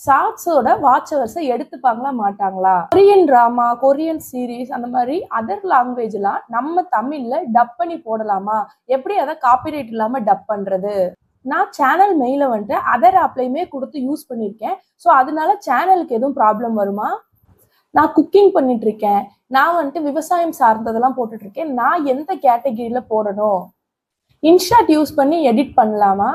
ஷார்ட்ஸோட watch ஹவர்ஸை எடுத்துப்பாங்களா மாட்டாங்களா? Korean drama Korean series அந்த மாதிரி அதர் லாங்குவேஜ்லாம் நம்ம தமிழ்ல டப் பண்ணி போடலாமா? எப்படி அதை காப்பிரைட் இல்லாம டப் பண்றது? நான் சேனல் மெயில வந்துட்டு அதர் ஆப்லையுமே கொடுத்து யூஸ் பண்ணியிருக்கேன். ஸோ அதனால சேனலுக்கு எதுவும் ப்ராப்ளம் வருமா? நான் குக்கிங் பண்ணிட்டு இருக்கேன் நான் வந்துட்டு விவசாயம் சார்ந்ததெல்லாம் போட்டுட்டு இருக்கேன் நான் எந்த கேட்டகிரியில போடணும்? இன்ஷாட் யூஸ் பண்ணி எடிட் பண்ணலாமா?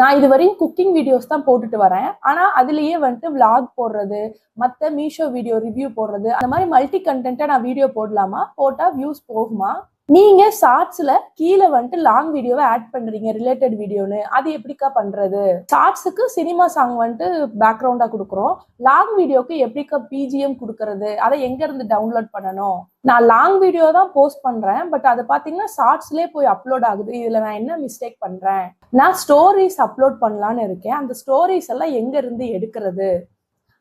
நான் இது வரையும் குக்கிங் வீடியோஸ் தான் போட்டுட்டு வரேன். ஆனால் அதுலேயே வந்துட்டு விளாக் போடுறது மற்ற மீஷோ வீடியோ ரிவ்யூ போடுறது அந்த மாதிரி மல்டி கண்டென்ட்டா நான் வீடியோ போடலாமா? போட்டால் வியூஸ் போகுமா? நீங்க ஷார்ட்ஸ்ல கீழே வந்துட்டு லாங் வீடியோவை ஆட் பண்றீங்க ரிலேட்டட் வீடியோன்னு அது எப்படிக்கா பண்றது? ஷார்ட்ஸுக்கு சினிமா சாங் வந்துட்டு பேக்ரவுண்டா கொடுக்குறோம். லாங் வீடியோக்கு எப்படிக்கா பிஜிஎம் கொடுக்கறது? அதை எங்க இருந்து டவுன்லோட் பண்ணணும்? நான் லாங் வீடியோ தான் போஸ்ட் பண்றேன். பட் அது பாத்தீங்கன்னா ஷார்ட்ஸ்லேயே போய் அப்லோட் ஆகுது. இதுல நான் என்ன மிஸ்டேக் பண்றேன்? நான் ஸ்டோரிஸ் அப்லோட் பண்ணலான்னு இருக்கேன். அந்த ஸ்டோரிஸ் எல்லாம் எங்க இருந்து எடுக்கிறது?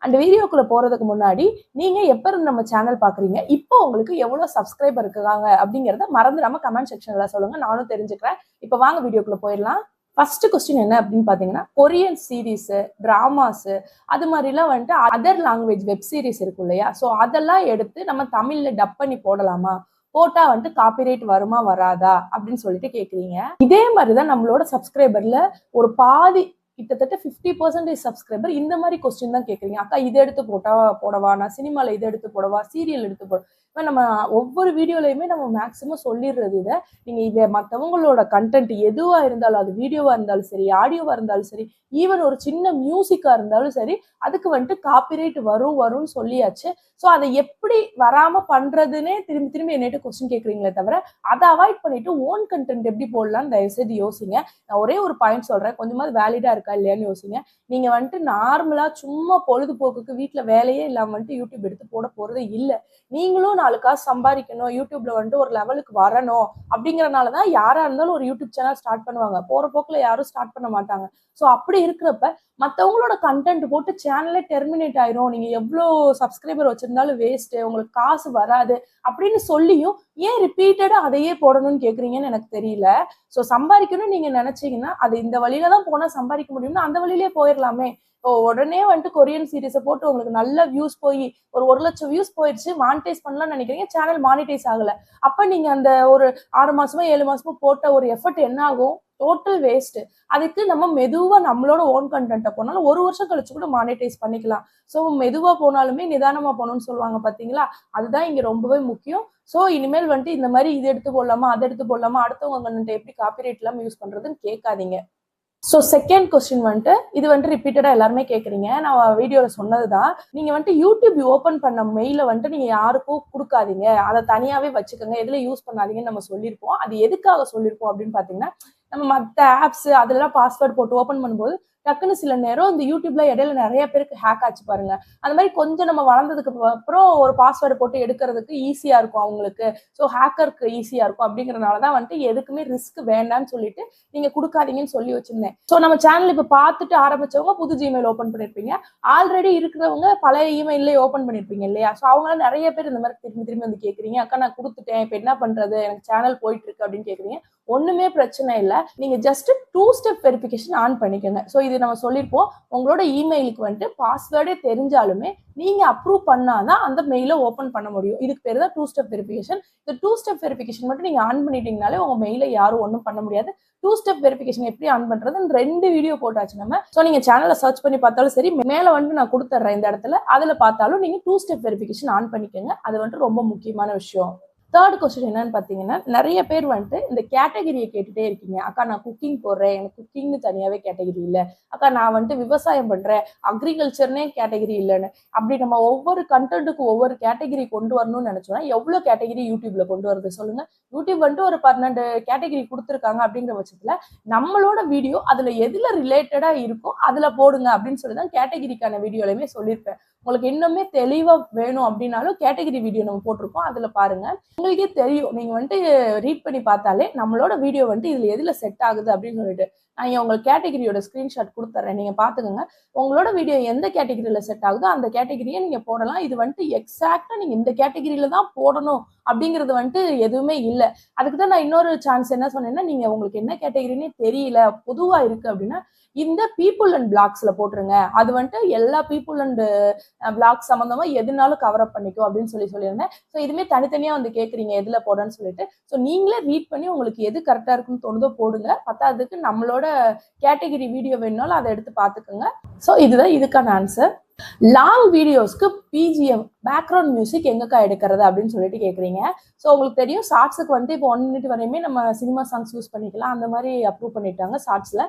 அந்த வீடியோக்குள்ள போறதுக்கு முன்னாடி நீங்க எப்ப இருந்து நம்ம சேனல் பாக்குறீங்க? இப்போ உங்களுக்கு எவ்வளவு சப்ஸ்கிரைபர் இருக்காங்க? அப்படிங்கறத மறந்துடாம கமெண்ட் செக்ஷன்ல சொல்லுங்க. நானும் தெரிஞ்சுக்கிறேன். இப்போ வாங்க வீடியோக்குள்ள போயிடலாம். ஃபர்ஸ்ட் கொஸ்டின் என்ன அப்படின்னு பார்த்தீங்கன்னா கொரியன் சீரீஸ் டிராமாஸ் அது மாதிரிலாம் வந்துட்டு அதர் லாங்குவேஜ் வெப் சீரிஸ் இருக்கும் இல்லையா? ஸோ அதெல்லாம் எடுத்து நம்ம தமிழ்ல டப் பண்ணி போடலாமா? போட்டா வந்துட்டு காப்பிரைட் வருமா வராதா? அப்படின்னு சொல்லிட்டு கேக்குறீங்க. இதே மாதிரிதான் நம்மளோட சப்ஸ்கிரைபர்ல ஒரு பாதி கிட்டத்தட்ட ஃபிஃப்டி பர்சன்டேஜ் சப்ஸ்கிரைபர் இந்த மாதிரி கொஸ்டின் தான் கேட்குறீங்க அக்கா இதை எடுத்து போட்டா போடவா? நான் சினிமாவில் இதை எடுத்து போடவா? சீரியல் எடுத்து போட இப்போ நம்ம ஒவ்வொரு வீடியோலையுமே நம்ம மேக்ஸிமம் சொல்லிடுறது இதை. நீங்கள் இதை மற்றவங்களோட கண்டென்ட் எதுவாக இருந்தாலும் அது வீடியோவாக இருந்தாலும் சரி ஆடியோவாக இருந்தாலும் சரி ஈவன் ஒரு சின்ன மியூசிக்காக இருந்தாலும் சரி அதுக்கு வந்துட்டு காப்பிரைட் வரும் வரும்னு சொல்லியாச்சு. ஸோ அதை எப்படி வராமல் பண்ணுறதுன்னே திரும்பி திரும்பி என்னட்டு கொஸ்டின் கேட்குறீங்களே தவிர அதை அவாய்ட் பண்ணிட்டு ஓன் கண்டென்ட் எப்படி போடலாம்னு தயவுசெய்து யோசிங்க. நான் ஒரே ஒரு பாயிண்ட் சொல்கிறேன் கொஞ்சமாவது வேலிடாக இருக்கா இல்லையான்னு யோசிங்க. நீங்கள் வந்துட்டு நார்மலாக சும்மா பொழுதுபோக்குக்கு வீட்டில் வேலையே இல்லாமல் வந்துட்டு யூடியூப் எடுத்து போட போகிறது இல்லை. நீங்களும் நாலு காசு சம்பாதிக்கணும் யூடியூப்ல வந்துட்டு ஒரு லெவலுக்கு வரணும் அப்படிங்கறனால தான் யாரா இருந்தாலும் ஒரு யூடியூப் சேனல் ஸ்டார்ட் பண்ணுவாங்க. போற போக்குல யாரும் ஸ்டார்ட் பண்ண மாட்டாங்க. ஸோ அப்படி இருக்கிறப்ப மற்றவங்களோட கண்டென்ட் போட்டு சேனலே டெர்மினேட் ஆயிரும். நீங்க எவ்வளோ சப்ஸ்கிரைபர் வச்சிருந்தாலும் வேஸ்ட்டு உங்களுக்கு காசு வராது அப்படின்னு சொல்லியும் ஏன் ரிப்பீட்டடா அதையே போடணும்னு கேக்குறீங்கன்னு எனக்கு தெரியல. ஸோ சம்பாதிக்கணும்னு நீங்க நினைச்சீங்கன்னா அது இந்த வழியில தான் போனா சம்பாதிக்க முடியும்னா அந்த வழியிலே போயிடலாமே உடனே வந்துட்டு கொரியன் சீரீஸை போட்டு உங்களுக்கு நல்ல வியூஸ் போய் ஒரு ஒரு லட்சம் வியூஸ் போயிடுச்சு மானிட்டைஸ் பண்ணலாம்னு நினைக்கிறீங்க சேனல் மானிட்டைஸ் ஆகல. அப்ப நீங்க அந்த ஒரு ஆறு மாசமோ ஏழு மாசமோ போட்ட ஒரு எஃபர்ட் என்ன ஆகும்? டோட்டல் வேஸ்ட் அதுக்கு நம்ம மெதுவாக நம்மளோட ஓன் கண்டென்ட்டை போனாலும் ஒரு வருஷம் கழிச்சு கூட மானிட்டைஸ் பண்ணிக்கலாம். ஸோ மெதுவாக போனாலுமே நிதானமாக போகணும்னு சொல்லுவாங்க பார்த்தீங்களா அதுதான் இங்கே ரொம்பவே முக்கியம். ஸோ இனிமேல் வந்துட்டு இந்த மாதிரி இது எடுத்து போடலாமா அதை எடுத்து போடலாமா அடுத்தவங்க கண்டென்ட்டை எப்படி காப்பிரைட் இல்லாம யூஸ் பண்ணுறதுன்னு கேட்காதீங்க. ஸோ செகண்ட் கொஸ்டின் வந்துட்டு இது வந்துட்டு ரிப்பீட்டடாக எல்லாருமே கேட்குறீங்க நான் வீடியோவில் சொன்னது தான் நீங்கள் வந்துட்டு யூடியூப் ஓப்பன் பண்ண மெயிலை வந்துட்டு நீங்கள் யாருக்கும் கொடுக்காதீங்க. அதை தனியாகவே வச்சுக்கோங்க. எதில் யூஸ் பண்ணாதீங்கன்னு நம்ம சொல்லியிருப்போம். அது எதுக்காக சொல்லியிருப்போம் அப்படின்னு பார்த்தீங்கன்னா நம்ம மற்ற ஆப்ஸ் அதெல்லாம் பாஸ்வேர்ட் போட்டு ஓப்பன் பண்ணும்போது டக்குன்னு சில நேரம் இந்த யூடியூப்ல இடையில நிறைய பேருக்கு ஹேக் ஆச்சு பாருங்க. அந்த மாதிரி கொஞ்சம் நம்ம வளர்ந்ததுக்கு அப்புறம் ஒரு பாஸ்வேர்டு போட்டு எடுக்கிறதுக்கு ஈஸியா இருக்கும் அவங்களுக்கு. ஸோ ஹேக்கருக்கு ஈஸியா இருக்கும் அப்படிங்கறதுனால தான் வந்துட்டு எதுக்குமே ரிஸ்க் வேண்டாம்னு சொல்லிட்டு நீங்க கொடுக்காதீங்கன்னு சொல்லி வச்சிருந்தேன். ஸோ நம்ம சேனல் இப்போ பார்த்துட்டு ஆரம்பிச்சவங்க புது ஜிமெயில் ஓப்பன் பண்ணிருப்பீங்க. ஆல்ரெடி இருக்கிறவங்க பழைய இமெயிலே ஓப்பன் பண்ணிருப்பீங்க இல்லையா? ஸோ அவங்களாம் நிறைய பேர் இந்த மாதிரி திரும்பி திரும்பி வந்து கேட்குறீங்க அக்கா நான் கொடுத்துட்டேன். இப்போ என்ன பண்றது? எனக்கு சேனல் போயிட்டு இருக்கு அப்படின்னு கேட்குறீங்க ஒண்ணுமே பிரச்சனை இல்லை. நீங்க just two step verification on பண்ணிக்கோங்க. ஸோ இது நம்ம சொல்லியிருப்போம் உங்களோட இமெயிலுக்கு வந்துட்டு பாஸ்வேர்டே தெரிஞ்சாலுமே நீங்க அப்ரூவ் பண்ணாதான் அந்த மெயிலை ஓப்பன் பண்ண முடியும். இதுக்கு பேர் தான் டூ ஸ்டெப் வெரிஃபிகேஷன் இந்த டூ ஸ்டெப் வெரிஃபிகேஷன் மட்டும் நீங்க ஆன் பண்ணிட்டீங்கனாலே உங்க மெயிலை யாரும் ஒன்றும் பண்ண முடியாது. டூ ஸ்டெப் வெரிஃபிகேஷன் எப்படி ஆன் பண்ணுறதுன்னு ரெண்டு வீடியோ போட்டாச்சு நம்ம. ஸோ நீங்க சேனலை சர்ச் பண்ணி பார்த்தாலும் சரி மேலே வந்துட்டு நான் கொடுத்துட்றேன் இந்த இடத்துல. அதில் பார்த்தாலும் நீங்க டூ ஸ்டெப் வெரிஃபிகேஷன் ஆன் பண்ணிக்கோங்க. அது வந்துட்டு ரொம்ப முக்கியமான விஷயம். தேர்ட் கொஸ்டின் என்னன்னு பார்த்தீங்கன்னா நிறைய பேர் வந்துட்டு இந்த கேட்டகரியை கேட்டுகிட்டே இருக்கீங்க. அக்கா நான் குக்கிங் போடுறேன். எனக்கு குக்கிங்னு தனியாகவே கேட்டகரி இல்லை. அக்கா நான் வந்துட்டு விவசாயம் பண்ணுறேன் அக்ரிகல்ச்சர்னே கேட்டகரி இல்லைன்னு. அப்படி நம்ம ஒவ்வொரு கண்டென்ட்டுக்கு ஒவ்வொரு கேட்டகரி கொண்டு வரணும்னு நினச்சோன்னா எவ்வளோ கேட்டகரி யூடியூப்ல கொண்டு வரது சொல்லுங்க. யூடியூப் வந்துட்டு ஒரு பன்னெண்டு கேட்டகரி கொடுத்துருக்காங்க அப்படிங்கிற பட்சத்தில் நம்மளோட வீடியோ அதில் எதில் ரிலேட்டடாக இருக்கோ அதில் போடுங்க அப்படின்னு சொல்லி தான் கேட்டகிரிக்கான வீடியோலையுமே சொல்லியிருப்பேன். உங்களுக்கு இன்னுமே தெளிவாக வேணும் அப்படின்னாலும் கேட்டகிரி வீடியோ நம்ம போட்டிருக்கோம். அதில் பாருங்கள் உங்களுக்கே தெரியும். நீங்கள் வந்துட்டு ரீட் பண்ணி பார்த்தாலே நம்மளோட வீடியோ வந்துட்டு இதில் எதில் செட் ஆகுது அப்படின்னு சொல்லிட்டு. நான் இங்க உங்களுக்கு கேட்டகிரியோட ஸ்க்ரீன்ஷாட் கொடுத்துட்றேன் நீங்கள் பார்த்துக்கோங்க. உங்களோட வீடியோ எந்த கேட்டகிரியில் செட் ஆகுதோ அந்த கேட்டகிரியை நீங்கள் போடலாம். இது வந்துட்டு எக்ஸாக்டாக நீங்கள் இந்த கேட்டகிரியில் தான் போடணும் அப்படிங்கிறது வந்துட்டு எதுவுமே இல்லை. அதுக்கு தான் நான் இன்னொரு சான்ஸ் என்ன சொன்னேன்னா நீங்கள் உங்களுக்கு என்ன கேட்டகிரினே தெரியல பொதுவாக இருக்குது அப்படின்னா இந்த பீப்புள் அண்ட் பிளாக்ஸ்ல போட்டுருங்க. அது வந்துட்டு எல்லா பீப்புள் அண்ட் பிளாக்ஸ் சம்மந்தமா எதுனாலும் கவர் அப் பண்ணிக்கும் அப்படின்னு சொல்லி சொல்லியிருந்தேன். ஸோ இதுமே தனித்தனியா வந்து கேட்குறீங்க எதுல போடன்னு சொல்லிட்டு. ஸோ நீங்களே ரீட் பண்ணி உங்களுக்கு எது கரெக்டா இருக்குன்னு தோணுதோ போடுங்க. பத்தாததுக்கு நம்மளோட கேட்டகரி வீடியோ வேணுனாலும் அதை எடுத்து பார்த்துக்கோங்க. ஸோ இதுதான் இதுக்கான ஆன்சர் லாங் வீடியோஸ்க்கு பிஜிஎம் பேக்ரவுண்ட் மியூசிக் எங்கக்கா எடுக்கிறது அப்படின்னு சொல்லிட்டு கேட்குறீங்க ஸோ உங்களுக்கு தெரியும் ஷார்ட்ஸுக்கு வந்து இப்போ ஒன் மினிட் வரையுமே நம்ம சினிமா சாங்ஸ் யூஸ் பண்ணிக்கலாம். அந்த மாதிரி அப்ரூவ் பண்ணிட்டாங்க ஷார்ட்ஸில்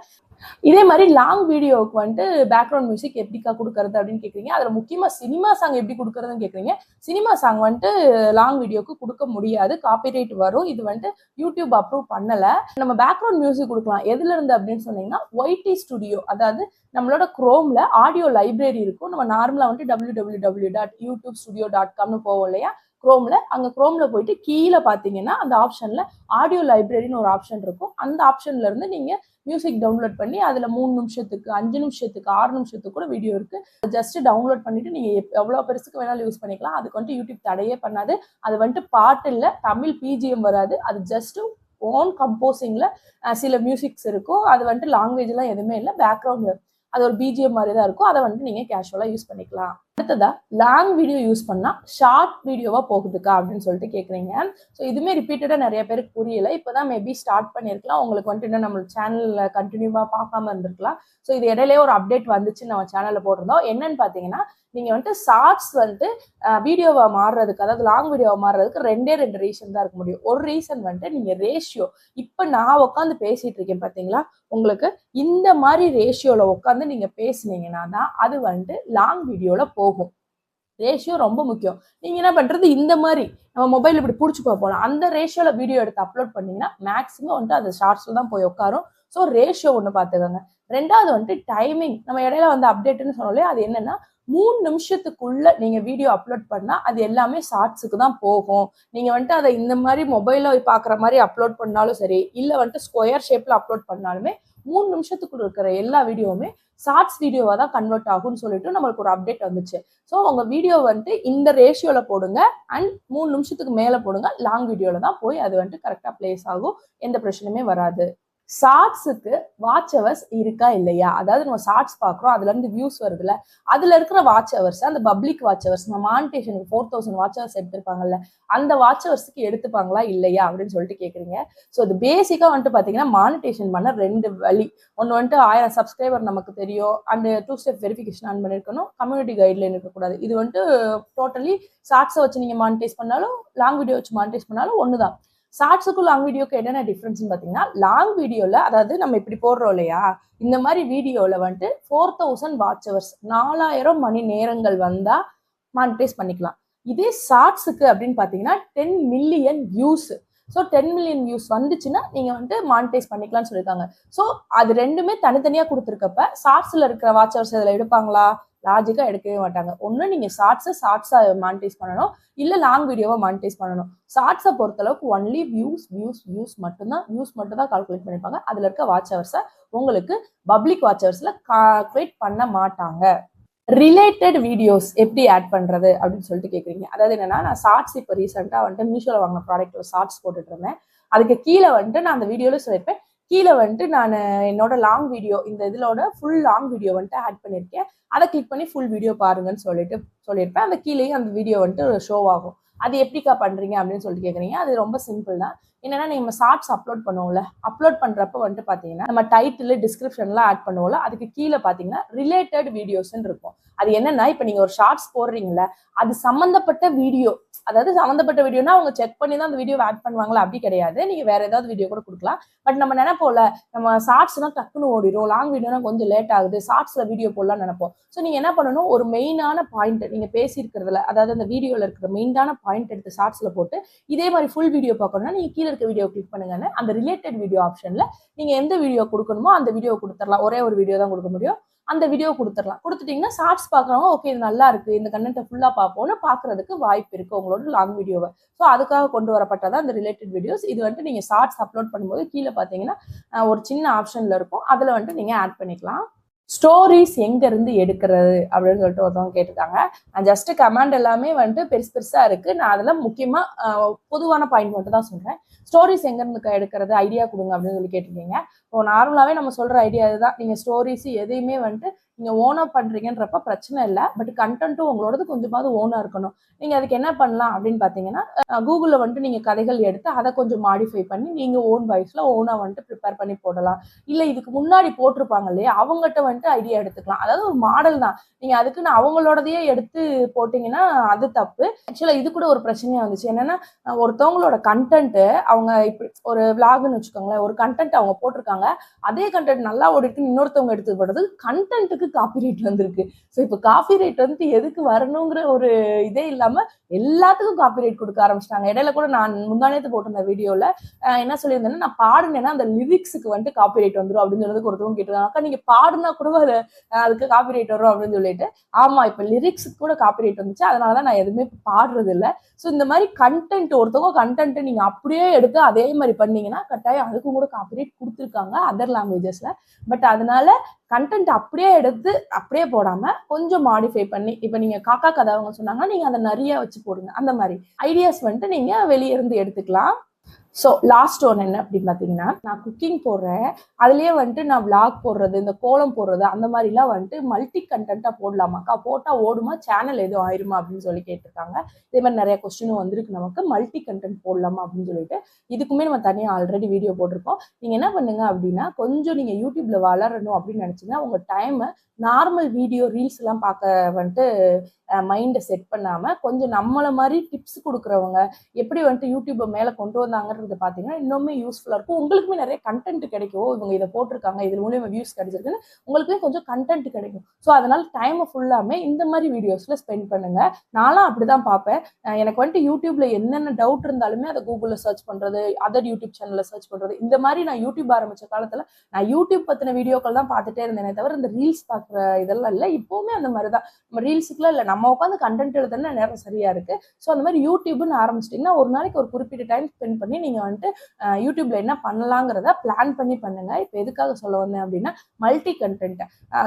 இதே மாதிரி லாங் வீடியோவுக்கு வந்துட்டு பேக்ரவுண்ட் மியூசிக் எப்படிக்கா கொடுக்கறது அப்படின்னு கேட்குறீங்க அதில் முக்கியமாக சினிமா சாங் எப்படி கொடுக்கறதுன்னு கேட்குறீங்க சினிமா சாங் வந்துட்டு லாங் வீடியோக்கு கொடுக்க முடியாது. காப்பிரைட் வரும். இது வந்துட்டு யூடியூப் அப்ரூவ் பண்ணலை. நம்ம பேக்ரவுண்ட் மியூசிக் கொடுக்கலாம். எதுல இருந்து அப்படின்னு சொன்னீங்கன்னா ஒய்டி ஸ்டுடியோ அதாவது நம்மளோட குரோமில் ஆடியோ லைப்ரரி இருக்கும். நம்ம நார்மலாக வந்துட்டு W W W dot YouTube studio dot காம்னு போவோம் இல்லையா? க்ரோமில் அங்கே குரோமில் போயிட்டு கீழே பார்த்தீங்கன்னா அந்த ஆப்ஷனில் ஆடியோ லைப்ரரின்னு ஒரு ஆப்ஷன் இருக்கும். அந்த ஆப்ஷன்லேருந்து இருந்து மியூசிக் டவுன்லோட் பண்ணி அதில் மூணு நிமிஷத்துக்கு அஞ்சு நிமிஷத்துக்கு ஆறு நிமிஷத்துக்கு கூட வீடியோ இருக்குது ஜஸ்ட் டவுன்லோட் பண்ணிவிட்டு நீங்கள் எப்- பெருசுக்கு வேணாலும் யூஸ் பண்ணிக்கலாம். அதுக்கு வந்துட்டு யூடியூப் தடையே பண்ணாது. அது வந்துட்டு பாட்டு இல்லை தமிழ் பிஜிஎம் வராது. அது ஜஸ்ட்டு ஓன் கம்போசிங்கில் சில மியூசிக்ஸ் இருக்கும். அது வந்துட்டு லாங்குவேஜ்லாம் எதுவுமே இல்லை பேக்ரவுண்ட் அது ஒரு பிஜிஎம் மாதிரி தான் இருக்கும். அதை வந்துட்டு நீங்கள் கேஷுவலாக யூஸ் பண்ணிக்கலாம். அடுத்ததா லாங் வீடியோ யூஸ் பண்ணா ஷார்ட் வீடியோவா போகுதுக்கா அப்படின்னு சொல்லிட்டு கேட்குறீங்க ஸோ இதுவுமே ரிப்பீட்டடா நிறைய பேருக்கு புரியல. இப்போதான் மேபி ஸ்டார்ட் பண்ணியிருக்கலாம் உங்களுக்கு வந்துட்டு இன்னும் நம்ம சேனல்ல கண்டினியூவா பார்க்காம இருந்திருக்கலாம். ஸோ இது இடையிலே ஒரு அப்டேட் வந்துச்சு நம்ம சேனல்ல போட்டிருந்தோம். என்னன்னு பாத்தீங்கன்னா நீங்க வந்துட்டு ஷார்ட்ஸ் வந்துட்டு வீடியோவை மாறுறதுக்கு அதாவது லாங் வீடியோவை மாறுறதுக்கு ரெண்டே ரெண்டு ரீசன் தான் இருக்க முடியும். ஒரு ரீசன் வந்துட்டு நீங்க ரேஷியோ இப்போ நான் உட்காந்து பேசிட்டு இருக்கேன் பாத்தீங்களா? உங்களுக்கு இந்த மாதிரி ரேஷியோல உட்காந்து நீங்க பேசுனீங்கன்னா தான் அது வந்துட்டு லாங் வீடியோல போகும். ரேஷியோ ரொம்ப முக்கியம். நீங்க என்ன பண்றது? இந்த மாதிரி நம்ம மொபைல் இப்படி பிடிச்சி போகலாம் அந்த ரேஷியோல வீடியோ எடுத்து அப்லோட் பண்ணீங்கன்னா மேக்ஸிமம் வந்துட்டு அது ஷார்ட்ஸ்ல தான் போய் உட்காரும். ஸோ ரேஷியோ ஒன்று பார்த்துக்கோங்க. ரெண்டாவது வந்துட்டு டைமிங் நம்ம இடையில வந்து அப்டேட்டுன்னு சொன்னாலே அது என்னன்னா மூணு நிமிஷத்துக்குள்ள நீங்க வீடியோ அப்லோட் பண்ணா அது எல்லாமே ஷார்ட்ஸுக்கு தான் போகும். நீங்க வந்துட்டு அதை இந்த மாதிரி மொபைல பாக்குற மாதிரி அப்லோட் பண்ணாலும் சரி இல்ல வந்துட்டு ஸ்கொயர் ஷேப்ல அப்லோட் பண்ணாலுமே மூணு நிமிஷத்துக்குள்ள இருக்கிற எல்லா வீடியோவுமே ஷார்ட்ஸ் வீடியோவாக தான் கன்வெர்ட் ஆகும்னு சொல்லிட்டு நம்மளுக்கு ஒரு அப்டேட் வந்துச்சு. ஸோ உங்கள் வீடியோ வந்துட்டு இந்த ரேஷியோவில் போடுங்க அண்ட் மூணு நிமிஷத்துக்கு மேலே போடுங்க. லாங் வீடியோவில் தான் போய் அது வந்துட்டு கரெக்டாக பிளேஸ் ஆகும். எந்த பிரச்சனையுமே வராது. ஷார்ட்ஸுக்கு வாட்ச் ஹவர்ஸ் இருக்கா இல்லையா? அதாவது நம்ம ஷார்ட்ஸ் பார்க்குறோம் அதுலேருந்து வியூஸ் வருதுல்ல அதில் இருக்கிற வாட்ச் ஹவர்ஸ் அந்த பப்ளிக் வாட்ச் ஹவர்ஸ் நம்ம மானிட்டேஷனுக்கு ஃபோர் தௌசண்ட் வாட்ச் ஹவர்ஸ் எடுத்திருப்பாங்கல்ல அந்த வாட்ச் ஹவர்ஸ்க்கு எடுத்துப்பாங்களா இல்லையா அப்படின்னு சொல்லிட்டு கேட்குறீங்க ஸோ இது பேசிக்காக வந்துட்டு பார்த்தீங்கன்னா மானிட்டேஷன் பண்ண ரெண்டு வழி. ஒன்று வந்துட்டு ஆயிரம் சப்ஸ்கிரைபர் நமக்கு தெரியும். And two step verification on பண்ணிருக்கணும். கம்யூனிட்டி கைட்லைன் இருக்கக்கூடாது. இது வந்துட்டு டோட்டலி ஷார்ட்ஸை வச்சு நீங்கள் மானிட்டைஸ் பண்ணாலும் லாங் வீடியோ வச்சு மானிட்டைஸ் பண்ணாலும் ஒன்று தான் ஷார்ட்ஸுக்கும் லாங் வீடியோக்கு என்னென்ன டிஃப்ரென்ஸ்னு பார்த்தீங்கன்னா லாங் வீடியோவில் அதாவது நம்ம இப்படி போடுறோம் இல்லையா இந்த மாதிரி வீடியோவில் வந்துட்டு ஃபோர் தௌசண்ட் வாட்ச் ஹவர்ஸ் நாலாயிரம் மணி நேரங்கள் வந்தால் மானிட்டைஸ் பண்ணிக்கலாம். இதே ஷார்ட்ஸுக்கு அப்படின்னு பார்த்தீங்கன்னா ten million views so ten million views வந்துச்சுன்னா நீங்கள் வந்துட்டு மானிட்டைஸ் பண்ணிக்கலாம்னு சொல்லியிருக்காங்க. ஸோ அது ரெண்டுமே தனித்தனியாக கொடுத்துருக்கப்ப ஷார்ட்ஸில் இருக்கிற வாட்ச் ஹவர்ஸ் இதில் எடுப்பாங்களா? லாஜிக்காக எடுக்கவே மாட்டாங்க. ஒன்று நீங்கள் ஷார்ட்ஸை ஷார்ட்ஸாக மானிட்டைஸ் பண்ணணும். இல்லை லாங் வீடியோவை மானிட்டைஸ் பண்ணணும். ஷார்ட்ஸை பொறுத்தளவுக்கு ஒன்லி வியூஸ் வியூஸ் வியூஸ் மட்டும்தான் வியூஸ் மட்டும் தான் கால்குலேட் பண்ணியிருப்பாங்க. அதில் இருக்க வாட்ச் ஹவர்ஸை உங்களுக்கு பப்ளிக் வாட்ச் ஹவர்ஸில் கால்குலேட் பண்ண மாட்டாங்க. ரிலேட்டட் வீடியோஸ் எப்படி ஆட் பண்ணுறது அப்படின்னு சொல்லிட்டு கேட்குறீங்க அதாவது என்னன்னா நான் ஷார்ட்ஸ் இப்போ ரீசெண்டாக வந்துட்டு மீஷோவில் வாங்கின ப்ராடக்ட் ஷார்ட்ஸ் போட்டுட்டு இருந்தேன். அதுக்கு கீழே வந்துட்டு நான் அந்த வீடியோவில் சொல்லியிருப்பேன். கீழே வந்துட்டு நான் என்னோட லாங் வீடியோ இந்த இதிலோட ஃபுல் லாங் வீடியோ வந்துட்டு ஆட் பண்ணியிருக்கேன். அதை கிளிக் பண்ணி ஃபுல் வீடியோ பாருங்கன்னு சொல்லிட்டு சொல்லியிருப்பேன். அந்த கீழேயும் அந்த வீடியோ வந்துட்டு ஷோ ஆகும். அது எப்படிக்கா பண்ணுறீங்க அப்படின்னு சொல்லிட்டு கேட்குறீங்க அது ரொம்ப சிம்பிள் தான். என்னன்னா நம்ம ஷார்ட்ஸ் அப்லோட் பண்ணுவோம்ல அப்லோட் பண்றப்ப வந்துட்டு பாத்தீங்கன்னா நம்ம டைட்டில் டிஸ்கிரிப்ஷன்லாம் ஆட் பண்ணுவோம்ல அதுக்கு கீழே பாத்தீங்கன்னா ரிலேட்டட் வீடியோஸ்ன்னு இருக்கும். அது என்னன்னா இப்ப நீங்க ஒரு ஷார்ட்ஸ் போடுறீங்கல்ல அது சம்பந்தப்பட்ட வீடியோ அதாவது சம்மந்தப்பட்ட வீடியோனா அவங்க செக் பண்ணி தான் அந்த வீடியோ ஆட் பண்ணுவாங்களா? அப்படி கிடையாது. நீங்க வேற ஏதாவது வீடியோ கூட கொடுக்கலாம். பட் நம்ம நினைப்போம்ல நம்ம ஷார்ட்ஸ்னா டக்குன்னு ஓடிடும் லாங் வீடியோனா கொஞ்சம் லேட் ஆகுது ஷார்ட்ஸ்ல வீடியோ போடலாம் நினைப்போம். ஸோ நீங்க என்ன பண்ணணும்? ஒரு மெயினான பாயிண்ட் நீங்க பேசியிருக்கிறதுல அதாவது அந்த வீடியோல இருக்கிற மெயினான பாயிண்ட் எடுத்து ஷார்ட்ஸ்ல போட்டு இதே மாதிரி ஃபுல் வீடியோ பார்க்கணும்னா நீங்க கீழே இருக்க வீடியோ கிளிக் பண்ணுங்கன்னு அந்த ரிலேட்டட் வீடியோ ஆப்ஷன்ல நீங்க எந்த வீடியோ கொடுக்கணுமோ அந்த வீடியோ கொடுத்துடலாம். ஒரே ஒரு வீடியோ தான் கொடுக்க முடியும். அந்த வீடியோ கொடுத்துடலாம். கொடுத்துட்டீங்கன்னா ஷார்ட்ஸ் பார்க்குறவங்க ஓகே இது நல்லா இருக்கு. இந்த கண்டென்ட்டை ஃபுல்லாக பார்ப்போம்னு பார்க்கறதுக்கு வாய்ப்பு இருக்கு உங்களோட லாங் வீடியோவை ஸோ அதுக்காக கொண்டு வரப்பட்டதான் அந்த ரிலேட்டட் வீடியோஸ் இது வந்துட்டு நீங்கள் ஷார்ட்ஸ் அப்லோட் பண்ணும்போது கீழே பார்த்தீங்கன்னா ஒரு சின்ன ஆப்ஷன்ல இருக்கும். அதில் வந்துட்டு நீங்கள் ஆட் பண்ணிக்கலாம். ஸ்டோரிஸ் எங்க இருந்து எடுக்கிறது அப்படின்னு சொல்லிட்டு ஒருத்தவங்க கேட்டிருக்காங்க. நான் ஜஸ்ட் கமாண்ட் எல்லாமே வந்துட்டு பெருசு பெருசா இருக்கு. நான் அதெல்லாம் முக்கியமா பொதுவான பாயிண்ட் மட்டும் தான் சொல்றேன். ஸ்டோரிஸ் எங்க இருந்து க- எடுக்கிறது? ஐடியா கொடுங்க அப்படின்னு சொல்லி கேட்டிருக்கீங்க. இப்போ நார்மலாவே நம்ம சொல்ற ஐடியா இதுதான். நீங்க ஸ்டோரிஸ் எதையுமே வந்துட்டு நீங்க ஓனா பண்றீங்கன்றப்ப பிரச்சனை இல்லை. பட் கண்டென்ட்டும் உங்களோடது கொஞ்சமாவது ஓனா இருக்கணும். நீங்க அதுக்கு என்ன பண்ணலாம் அப்படின்னு பாத்தீங்கன்னா கூகுளில் வந்துட்டு நீங்க கதைகள் எடுத்து அதை கொஞ்சம் மாடிஃபை பண்ணி நீங்க ஓன் வாய்ஸ்ல ஓனா வந்துட்டு ப்ரிப்பேர் பண்ணி போடலாம். இல்ல இதுக்கு முன்னாடி போட்டிருப்பாங்க இல்லையா அவங்ககிட்ட வந்துட்டு ஐடியா எடுத்துக்கலாம். அதாவது ஒரு மாடல் தான். நீங்க அதுக்குன்னு அவங்களோடதையே எடுத்து போட்டீங்கன்னா அது தப்பு. ஆக்சுவலா இது கூட ஒரு பிரச்சனையா வந்துச்சு. என்னன்னா ஒருத்தவங்களோட கண்டென்ட் அவங்க இப்படி ஒரு விளாக்னு வச்சுக்கோங்களேன் ஒரு கண்டென்ட் அவங்க போட்டிருக்காங்க. அதே கண்டென்ட் நல்லா ஓடிட்டு இன்னொருத்தவங்க எடுத்து போடுறது. கண்டென்ட்டுக்கு காப்பி ரேட் வந்திருக்கு? ஸோ இப்போ காப்பி ரேட் வந்துட்டு எதுக்கு வரணுங்கிற ஒரு இதே இல்லாமல் எல்லாத்துக்கும் காப்பிரைட் கொடுக்க ஆரம்பிச்சிட்டாங்க. இடையில கூட நான் முந்தானேத்து போட்டிருந்த வீடியோவில் என்ன சொல்லியிருந்தேன்னா நான் பாடுனேன்னா அந்த லிரிக்ஸுக்கு வந்துட்டு காப்பி ரேட் வந்துடும் அப்படின்னு சொல்றதுக்கு ஒருத்தவங்க கேட்டிருக்காங்க அக்கா நீங்க பாடுனா கூட அது, அதுக்கு காப்பி ரேட் வரும் அப்படின்னு சொல்லிட்டு. ஆமாம் இப்போ லிரிக்ஸுக்கு கூட காப்பிரைட் வந்துச்சு. அதனால தான் நான் எதுவுமே பாடுறது இல்லை ஸோ இந்த மாதிரி கண்டென்ட் ஒருத்தவங்க கண்டென்ட்டை நீங்கள் அப்படியே எடுத்து அதே மாதிரி பண்ணீங்கன்னா கட்டாயம் அதுக்கும் கூட காப்பி ரேட் கொடுத்துருக்காங்க அதர் லாங்குவேஜஸில் பட் அதனால கண்டென்ட் அப்படியே எடுத்து அப்படியே போடாம கொஞ்சம் மாடிஃபை பண்ணி இப்போ நீங்க காக்கா கதை அவங்க சொன்னாங்கன்னா நீங்க அதை நிறைய வச்சு போடுங்க. அந்த மாதிரி. ஐடியாஸ் வந்துட்டு நீங்க வெளியே இருந்து எடுத்துக்கலாம். ஸோ லாஸ்ட் ஒன் என்ன அப்படின்னு பார்த்தீங்கன்னா நான் குக்கிங் போடுறேன். அதுலேயே வந்துட்டு நான் விளாக் போடுறது இந்த கோலம் போடுறது அந்த மாதிரிலாம் வந்துட்டு மல்டி கண்டென்ட்டாக போடலாமாக்கா போட்டால் ஓடுமா? சேனல் எதுவும் ஆயிருமா? அப்படின்னு சொல்லி கேட்டிருக்காங்க. இதே மாதிரி நிறைய கொஸ்டினும் வந்திருக்கு. நமக்கு மல்டி கண்டென்ட் போடலாமா? அப்படின்னு சொல்லிட்டு இதுக்குமே நம்ம தனியாக ஆல்ரெடி வீடியோ போட்டிருக்கோம். நீங்கள் என்ன பண்ணுங்க அப்படின்னா கொஞ்சம் நீங்கள் யூடியூப்பில் வளரணும் அப்படின்னு நினச்சிங்கன்னா உங்கள் டைமை நார்மல் வீடியோ ரீல்ஸ் எல்லாம் பார்க்க வந்துட்டு மைண்டை செட் பண்ணாமல் கொஞ்சம் நம்மளை மாதிரி டிப்ஸ் கொடுக்குறவங்க எப்படி வந்துட்டு யூடியூப்பை மேலே கொண்டு வந்தாங்கன்றது பார்த்தீங்கன்னா இன்னுமே யூஸ்ஃபுல்லாக இருக்கும். உங்களுக்குமே நிறைய கண்டென்ட் கிடைக்கும். இவங்க இதை போட்டிருக்காங்க. இது மூலியமாக வியூஸ் கிடைச்சிருக்குன்னு உங்களுக்குமே கொஞ்சம் கண்டென்ட் கிடைக்கும். ஸோ அதனால் டைமை ஃபுல்லாமே இந்த மாதிரி வீடியோஸில் ஸ்பெண்ட் பண்ணுங்கள் நானும் அப்படிதான் பார்ப்பேன். எனக்கு வந்துட்டு யூடியூப்பில் என்னென்ன டவுட் இருந்தாலுமே அதை கூகுளில் சர்ச் பண்ணுறது அதர் யூடியூப் சேனலில் சர்ச் பண்ணுறது இந்த மாதிரி நான் யூடியூப் ஆரம்பித்த காலத்தில் நான் யூடியூப் பற்றின வீடியோக்கள் தான் பார்த்துட்டே இருந்தேனே தவிர இந்த ரீல்ஸ் பார்க்குற இதெல்லாம் இல்லை. இப்போவுமே அந்த மாதிரி தான் நம்ம ரீல்ஸுக்குலாம் இல்லை நம்ம உட்காந்து கண்டென்ட் எழுதுனா நேரம் சரியா இருக்கு. ஸோ அந்த மாதிரி யூடியூப்னு ஆரம்பிச்சிட்டிங்கன்னா ஒரு நாளைக்கு ஒரு குறிப்பிட்ட டைம் ஸ்பெண்ட் பண்ணி நீங்க வந்துட்டு யூடியூப்பில் யூடியூப்ல என்ன பண்ணலாங்கிறத பிளான் பண்ணி பண்ணுங்க. இப்போ எதுக்காக சொல்ல வந்தேன் அப்படின்னா மல்டி கண்டென்ட்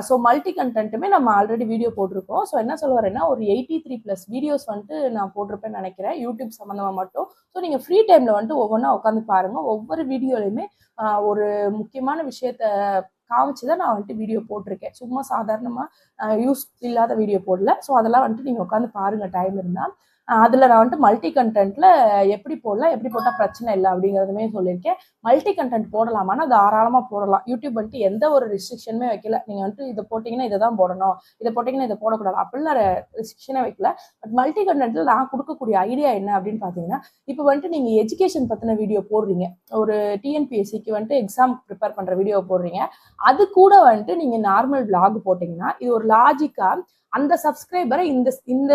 ஸோ மல்டி கண்டென்ட்டுமே நம்ம ஆல்ரெடி வீடியோ போட்டிருக்கோம். ஸோ என்ன சொல்ல வரேன்னா ஒரு எயிட்டி த்ரீ ப்ளஸ் வீடியோஸ் வந்துட்டு நான் போட்டிருப்பேன்னு நினைக்கிறேன். யூடியூப் சம்மந்தமாக மட்டும். ஸோ நீங்கள் ஃப்ரீ டைமில் வந்துட்டு ஒவ்வொன்றா உட்காந்து பாருங்க. ஒவ்வொரு வீடியோலையுமே ஒரு முக்கியமான விஷயத்த காமிச்சு தான் நான் வந்துட்டு வீடியோ போட்டிருக்கேன். சும்மா சாதாரணமாக யூஸ் இல்லாத வீடியோ போடல. ஸோ அதெல்லாம் வந்துட்டு நீங்கள் உட்காந்து பாருங்கள் டைம் இருந்தால். அதில் நான் வந்துட்டு மல்டி கண்டென்ட்ல எப்படி போடலாம் எப்படி போட்டால் பிரச்சனை இல்லை அப்படிங்கிறதுமே சொல்லியிருக்கேன். மல்டி கண்டென்ட் போடலாமான்னா தாராளமாக போடலாம். யூடியூப் வந்துட்டு எந்த ஒரு ரெஸ்ட்ரிக்ஷனுமே வைக்கல. நீங்கள் வந்துட்டு இதை போட்டிங்கன்னா இதை தான் போடணும். இதை போட்டிங்கன்னா இதை போடக்கூடாது. அப்படிலாம் ரெஸ்ட்ரிக்ஷனே வைக்கல. பட் மல்டி கண்டென்ட்ல நான் கொடுக்கக்கூடிய ஐடியா என்ன அப்படின்னு பார்த்தீங்கன்னா இப்போ வந்துட்டு நீங்கள் எஜுகேஷன் பற்றின வீடியோ போடுறீங்க. ஒரு டிஎன்பிஎஸ்சிக்கு வந்துட்டு எக்ஸாம் ப்ரிப்பேர் பண்ணுற வீடியோ போடுறீங்க. அது கூட வந்துட்டு நீங்கள் நார்மல் vlog போட்டிங்கன்னா இது ஒரு லாஜிக்காக அந்த சப்ஸ்கிரைபரை இந்த இந்த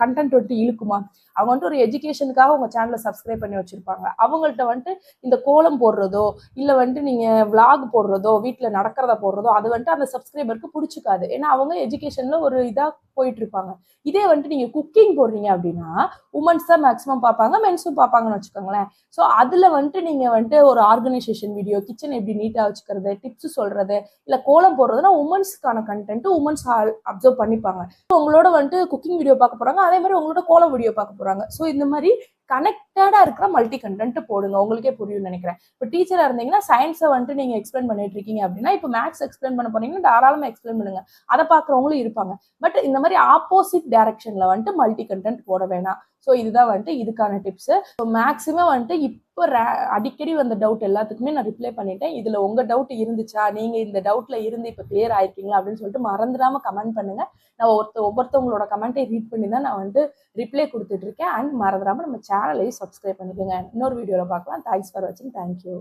கண்டென்ட் வந்துட்டு இழுக்குமா? அவங்க வந்துட்டு ஒரு எஜுகேஷனுக்காக உங்க சேனலை சப்ஸ்கிரைப் பண்ணி வச்சிருப்பாங்க. அவங்கள்ட்ட வந்துட்டு இந்த கோலம் போடுறதோ இல்ல வந்துட்டு நீங்க விளாக் போடுறதோ வீட்டில் நடக்கிறத போடுறதோ அது வந்துட்டு அந்த சப்ஸ்கிரைபருக்கு பிடிச்சிக்காது. ஏன்னா அவங்க எஜுகேஷன்ல ஒரு இதா போயிட்டு இருப்பாங்க இதே வந்துட்டு நீங்க குக்கிங் போடுறீங்க அப்படின்னா உமன்ஸ் தான் மேக்ஸிமம் பார்ப்பாங்க மென்ஸும் பார்ப்பாங்கன்னு வச்சுக்கோங்களேன். ஸோ அதுல வந்துட்டு நீங்க வந்துட்டு ஒரு ஆர்கனைசேஷன் வீடியோ கிச்சன் எப்படி நீட்டா வச்சுக்கிறது டிப்ஸ் சொல்றது இல்ல கோலம் போடுறதுன்னா உமன்ஸ்க்கான கண்டென்ட் உமன்ஸ் அப்சர்வ் பண்ணி பண்ணிப்பாங்க. உங்களோட வந்துட்டு குக்கிங் வீடியோ பார்க்க போறாங்க. அதே மாதிரி உங்களோட கோலம் வீடியோ பார்க்க போறாங்க. ஸோ இந்த மாதிரி கனெக்டடா இருக்கிற மல்டி கண்டென்ட் போடுங்க. உங்களுக்கே புரியும்னு நினைக்கிறேன். இப்போ டீச்சரா இருந்தீங்கன்னா சயின்ஸை வந்துட்டு நீங்க எக்ஸ்பிளைன் பண்ணிட்டு இருக்கீங்க அப்படின்னா இப்போ மேக்ஸ் எக்ஸ்பிளைன் பண்ண போனீங்கன்னா தாராளமா எக்ஸ்பிளைன் பண்ணுங்க. அதை பார்க்குறவங்களும் இருப்பாங்க. பட் இந்த மாதிரி ஆப்போசிட் டைரக்ஷன்ல வந்துட்டு மல்டி கண்டென்ட் போட வேணாம். ஸோ இதுதான் வந்துட்டு இதுக்கான டிப்ஸ் ஸோ மேக்ஸிமம் வந்துட்டு இப்போ அடிக்கடி வந்த டவுட் எல்லாத்துக்குமே நான் ரிப்ளை பண்ணிட்டேன். இதுல உங்க டவுட் இருந்துச்சா? நீங்க இந்த டவுட்ல இருந்து இப்போ கிளியர் ஆயிருக்கீங்களா? அப்படின்னு சொல்லிட்டு மறந்துடாம கமெண்ட் பண்ணுங்க. நான் ஒருத்த ஒவ்வொருத்தவங்களோட கமெண்ட்டை ரீட் பண்ணி தான் நான் வந்துட்டு ரிப்ளை கொடுத்துட்டு இருக்கேன். அண்ட் மறந்துடாம நம்ம சேனலையும் சப்ஸ்கிரைப் பண்ணிக்கோங்க. இன்னொரு வீடியோவில் பார்க்கலாம். தேங்க்ஸ் ஃபார் வாட்சிங் தேங்க்யூ